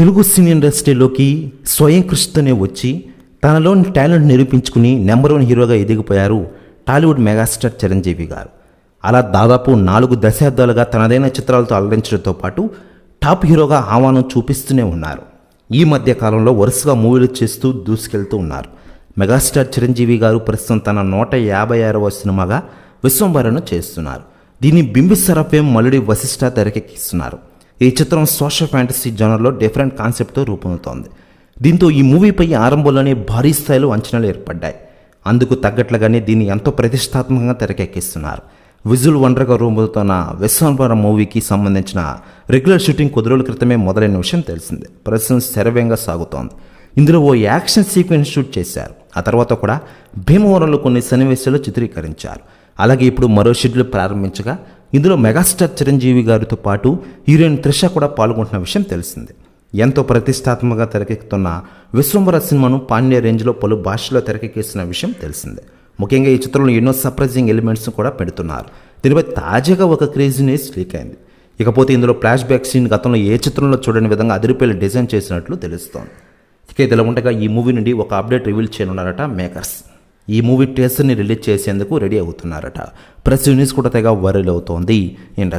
తెలుగు సినీ ఇండస్ట్రీలోకి స్వయం కృషితోనే వచ్చి తనలోని టాలెంట్ నిరూపించుకుని నెంబర్ వన్ హీరోగా ఎదిగిపోయారు టాలీవుడ్ మెగాస్టార్ చిరంజీవి గారు. అలా దాదాపు నాలుగు దశాబ్దాలుగా తనదైన చిత్రాలతో అలరించడంతో పాటు టాప్ హీరోగా ఆహ్వానం చూపిస్తూనే ఉన్నారు. ఈ మధ్య కాలంలో వరుసగా మూవీలు చేస్తూ దూసుకెళ్తూ ఉన్నారు. మెగాస్టార్ చిరంజీవి గారు ప్రస్తుతం తన నూట యాభై ఆరవ సినిమాగా విశ్వంబరను చేస్తున్నారు. దీన్ని బింబిసర ఫేమ్ మలుడి వశిష్ట తెరకెక్కిస్తున్నారు. ఈ చిత్రం సోషల్ ఫ్యాంటసీ జోనర్లో డిఫరెంట్ కాన్సెప్ట్తో రూపొందుతోంది. దీంతో ఈ మూవీపై ఆరంభంలోనే భారీ స్థాయిలో అంచనాలు ఏర్పడ్డాయి. అందుకు తగ్గట్లుగానే దీన్ని ఎంతో ప్రతిష్టాత్మకంగా తెరకెక్కిస్తున్నారు. విజువల్ వండర్గా రూపొందుతున్న విశ్వంబర మూవీకి సంబంధించిన రెగ్యులర్ షూటింగ్ కొద్ది రోజుల క్రితమే మొదలైన విషయం తెలిసిందే. ప్రస్తుతం శరవేగంగా సాగుతోంది. ఇందులో ఓ యాక్షన్ సీక్వెన్స్ షూట్ చేశారు. ఆ తర్వాత కూడా భీమవరంలో కొన్ని సన్నివేశాలు చిత్రీకరించారు. అలాగే ఇప్పుడు మరో షెడ్యూల్ ప్రారంభించగా ఇందులో మెగాస్టార్ చిరంజీవి గారితో పాటు హీరోయిన్ త్రిష కూడా పాల్గొంటున్న విషయం తెలిసిందే. ఎంతో ప్రతిష్టాత్మకంగా తెరకెక్కుతున్న విశ్వంబర సినిమాను పాండ్య రేంజ్లో పలు భాషల్లో తెరకెక్కిస్తున్న విషయం తెలిసిందే. ముఖ్యంగా ఈ చిత్రంలో ఎన్నో సర్ప్రైజింగ్ ఎలిమెంట్స్ కూడా పెడుతున్నారు. దీనిపై తాజాగా ఒక క్రేజీ న్యూస్ లీక్ అయింది. ఇకపోతే ఇందులో ఫ్లాష్ బ్యాక్ సీన్ గతంలో ఏ చిత్రంలో చూడని విధంగా అదిరిపేలు డిజైన్ చేసినట్లు తెలుస్తోంది. ఇక ఇదిలా ఉండగా ఈ మూవీ నుండి ఒక అప్డేట్ రివీల్ చేయనున్నారట మేకర్స్. ఈ మూవీ ని రిలీజ్ చేసేందుకు రెడీ అవుతున్నారట. ప్రెస్ యూనిస్ కూడా తెగ వరల్ అవుతోంది. ఇండస్ట్రీ